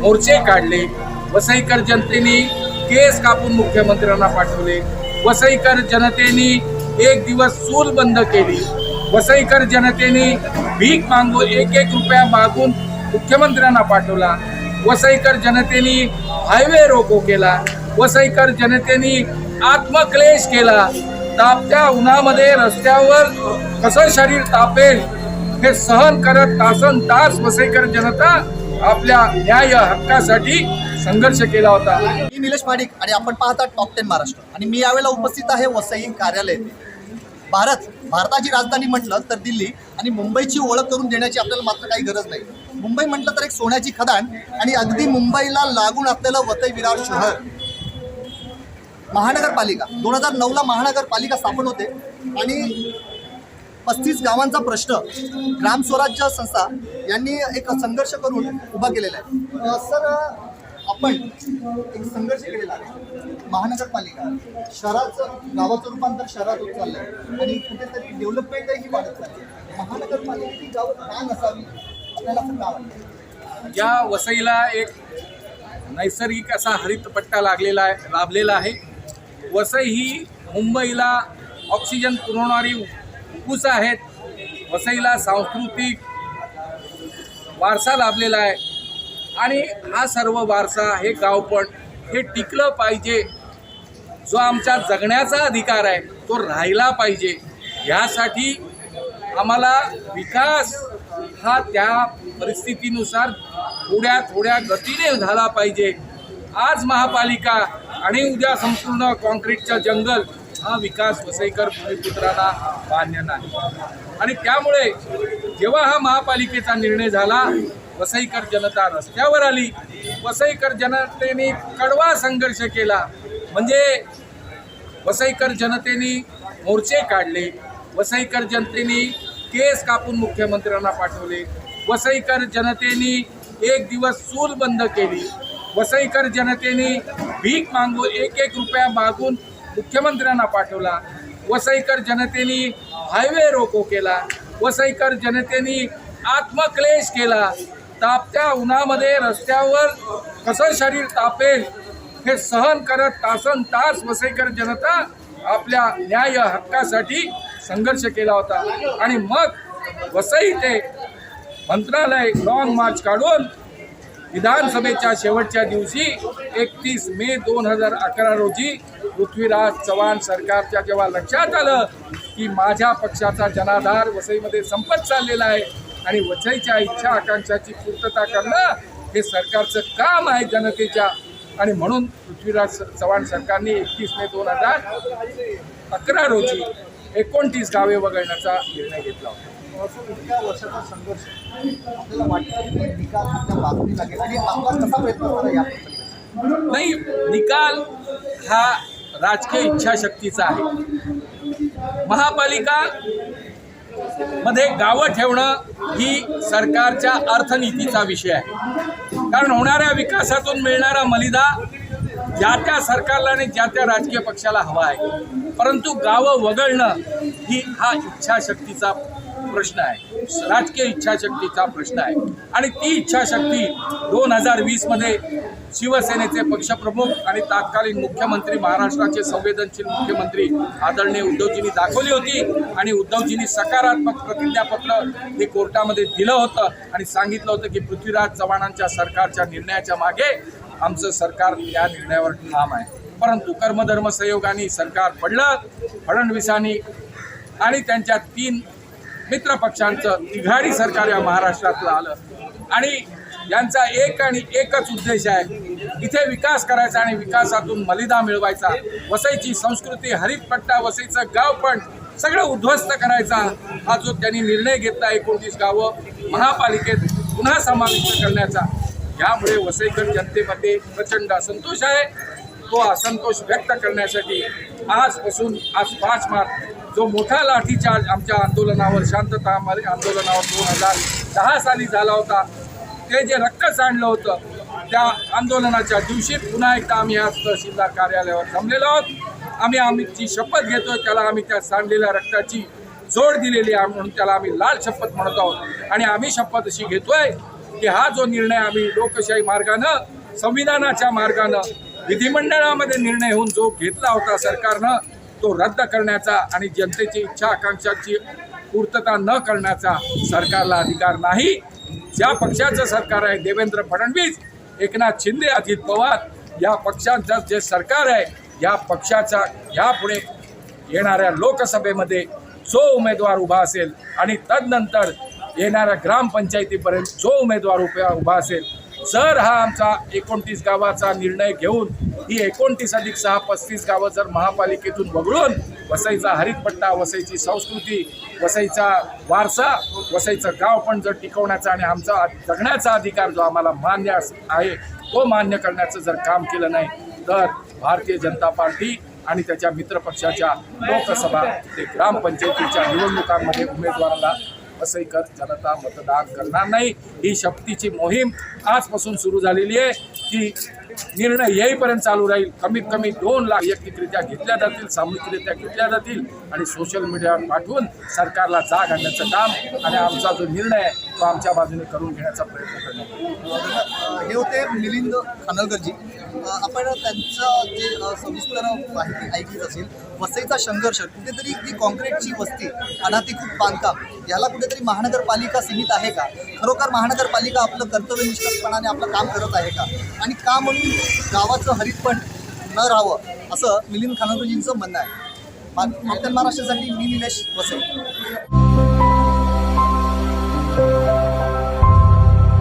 मोर्चे काढले. वसईकर जनतेने केस कापून मुख्यमंत्र्यांना पाठवले. वसईकर जनतेने एक दिवस चूल बंद केली. वसईकर जनतेने भीक मागून एक एक रुपया मागून मुख्यमंत्र्यांना पाठवला. वसईकर जनतेने हायवे रोको केला. वसईकर जनतेने आत्मक्लेश केला. तापत्या उन्हामध्ये रस्त्यावर कसं शरीर तापेल हे सहन करत तासन तास वसईकर जनता आपल्या न्याय हक्कासाठी संघर्ष केला होता. मी निलेश पाडिक आणि आपण पाहता टॉप टेन महाराष्ट्र. आणि मी यावेळेला उपस्थित आहे वसई कार्यालय. भारत भारताची राजधानी म्हटलं तर दिल्ली आणि मुंबईची ओळख करून देण्याची आपल्याला मात्र काही गरज नाही. मुंबई म्हटलं तर एक सोन्याची खदान आणि अगदी मुंबईला लागून असलेलं वसई विरार शहर. महानगरपालिका. दोन हजार नऊला महानगरपालिका स्थापन होते आणि पस्तीस गावांचा प्रश्न ग्राम स्वराज्य संस्था यांनी एक संघर्ष करून उभा केलेला आहे. सर आपण एक संघर्ष केलेला आहे. महानगरपालिका शहराचं गावाचं रूपांतर शहरात होत आहे आणि कुठेतरी डेव्हलपमेंटही वाढत चालली महानगरपालिकेची गावं लहान असावी या वसईला एक नैसर्गिक असा हरितपट्टा लागलेला आहे लाभलेला आहे. वसई ही मुंबईला ऑक्सिजन पुरवणारी उपूस आहेत. वसईला सांस्कृतिक वारसा लाभलेला आहे. आणि हा सर्व वारसा हे गावपण हे टिकलं पाहिजे. जो आमच्या जगण्याचा अधिकार आहे तो राहिला पाहिजे. ह्यासाठी आम्हाला विकास हा त्या परिस्थितीनुसार थोड्या थोड्या गतीने झाला पाहिजे. आज महापालिका आणि उद्या संपूर्ण कॉन्क्रीटचा जंगल हा विकास वसईकर भूमिपुत्रांना मान्य नाही. आणि त्यामुळे जेव्हा हा महापालिकेचा निर्णय झाला वसईकर जनता रस्त्यावर आली. वसईकर जनतेने कडवा संघर्ष केला. म्हणजे वसईकर जनतेने मोर्चे काढले. वसईकर जनतेने केस कापून मुख्यमंत्र्यांना पाठवले. वसईकर जनतेने एक दिवस चूल बंद केली. वसईकर जनतेने भीक मागून एक एक रुपया मागून मुख्यमंत्र्यांना पाठवला. वसईकर जनतेने हायवे रोको केला. वसईकर जनतेने आत्मक्लेश केला. तापत्या उन्हामध्ये रस्त्यावर कसं शरीर तापेल हे सहन करत तासन तास वसईकर जनता आपल्या न्याय हक्कासाठी संघर्ष केला होता. आणि मग वसई ते मंत्रालय लॉंग मार्च काढून विधानसभेच्या शेवटच्या दिवशी एकतीस मे दोन हजार अकरा रोजी पृथ्वीराज चव्हाण सरकारच्या जेव्हा लक्षात आलं की माझ्या पक्षाचा जनाधार वसईमध्ये संपत चाललेला आहे आणि वसईच्या इच्छा आकांक्षाची पूर्तता करणं हे सरकारचं काम आहे जनतेच्या. आणि म्हणून पृथ्वीराज चव्हाण सरकारने एकतीस मे दोन हजार अकरा रोजी एकोणतीस गावे वगळण्याचा निर्णय घेतला होता. असं इतक्या वर्षाचा संघर्ष आपल्याला वाटतं की विकास आपल्या बाजूने लागेल आणि आपला कसा प्रयत्न असणार या प्रकल्पात? नाही निकाल हा राजकीय इच्छाशक्तीचा आहे. महापालिका मध्ये गावं ठेवणं ही सरकारच्या अर्थनीतीचा विषय आहे. कारण होणाऱ्या विकासातून मिळणारा मलिदा ज्या त्या सरकारला आणि ज्या त्या राजकीय पक्षाला हवा आहे. परंतु गावं वगळणं ही हा इच्छाशक्तीचा प्रश्न आहे. राजकीय इच्छाशक्तीचा प्रश्न आहे. आणि ती इच्छाशक्ती दोन हजार वीसमध्ये शिवसेनेचे पक्षप्रमुख आणि तत्कालीन मुख्यमंत्री महाराष्ट्राचे संवेदनशील मुख्यमंत्री आदरणीय उद्धवजींनी दाखवली होती आणि उद्धवजींनी सकारात्मक प्रतिज्ञापत्र हे कोर्टामध्ये दिलं होतं आणि सांगितलं होतं की पृथ्वीराज चव्हाणांच्या सरकारच्या निर्णयाच्या मागे आमचं सरकार या निर्णयावर ठाम आहे. परंतु कर्मधर्म संयोगाने सरकार पडलं फडणवीसांनी आणि त्यांच्या तीन मित्रपक्षांचं तिघारी तिघाडी सरकार या महाराष्ट्रातलं आलं. आणि यांचा एक आणि एकच उद्देश आहे इथे विकास करायचा आणि विकासातून मलिदा मिळवायचा. वसईची संस्कृती हरितपट्टा वसईचं गाव पण सगळं उद्ध्वस्त करायचा हा जो त्यांनी निर्णय घेतला एकोणतीस गावं महापालिकेत पुन्हा समाविष्ट करण्याचा. यामुळे वसईकर जनतेमध्ये प्रचंड असंतोष आहे. तो असंतोष व्यक्त करण्यासाठी आजपासून आज पाच मार्च जो मोठा लाठीचार्ज आमच्या आंदोलनावर शांतता आंदोलनावर दोन हजार दहा साली झाला होता. ते जे रक्त सांडलं होतं त्या आंदोलनाच्या दिवशी पुन्हा एकदा आम्ही आज तहसीलदार कार्यालयावर जमलेलो आहोत. आम्ही आमची शपथ घेतोय त्याला आम्ही त्या सांडलेल्या रक्ताची जोड दिलेली आहे म्हणून त्याला आम्ही लाल शपथ म्हणत आहोत. आणि आम्ही शपथ अशी घेतोय की हा जो निर्णय आम्ही लोकशाही मार्गानं संविधानाच्या मार्गानं विधिमंडळामध्ये निर्णय होऊन जो घेतला होता सरकारनं तो रद्द करण्याचा आणि जनतेची इच्छा आकांक्षाची पूर्तता न करण्याचा सरकारला अधिकार नाही. ज्या पक्षाचं सरकार आहे देवेंद्र फडणवीस एकनाथ शिंदे अजित पवार या पक्षांचं जे सरकार आहे या पक्षाचा यापुढे येणाऱ्या लोकसभेमध्ये जो उमेदवार उभा असेल आणि तदनंतर येणाऱ्या ग्रामपंचायतीपर्यंत जो उमेदवार उभा उभा असेल जर हा आमचा एकोणतीस गावाचा निर्णय घेऊन ही एकोणतीस अधिक सहा पस्तीस गावं जर महापालिकेतून वगळून वसईचा हरितपट्टा वसईची संस्कृती वसईचा वारसा वसईचं गाव पण जर टिकवण्याचा आणि आमचा जगण्याचा अधिकार जो आम्हाला मान्य आहे तो मान्य करण्याचं जर काम केलं नाही तर भारतीय जनता पार्टी आणि त्याच्या मित्रपक्षाच्या लोकसभा ते ग्रामपंचायतीच्या निवडणुकांमध्ये उमेदवाराला वसईकर जनता मतदान करणार नाही. ही शक्तीची मोहीम आजपासून सुरू झालेली आहे. ती निर्णय येईपर्यंत चालू राहील. कमीत कमी दोन लाख वैयक्तिकरित्या घेतल्या जातील सामूहिकरित्या घेतल्या जातील आणि सोशल मीडियावर पाठवून सरकारला जाग आणण्याचं काम आणि आमचा जो निर्णय आहे तो आमच्या बाजूने करून घेण्याचा प्रयत्न करणार हे होते मिलिंद खानलकरजी आपण त्यांचं जे सविस्तर माहिती ऐकलीच असेल वसईचा संघर्ष कुठेतरी ती काँक्रीटची वस्ती अनाधिकृत बांधकाम याला कुठेतरी महानगरपालिका सीमित आहे का? खरोखर महानगरपालिका आपलं कर्तव्यनिष्ठपणाने आपलं काम करत आहे का? आणि का म्हणून गावाचं हरितपण न राहावं असं मिलिंद खानलकरजींचं म्हणणं आहे. महाराष्ट्रासाठी मी निलेश वसई.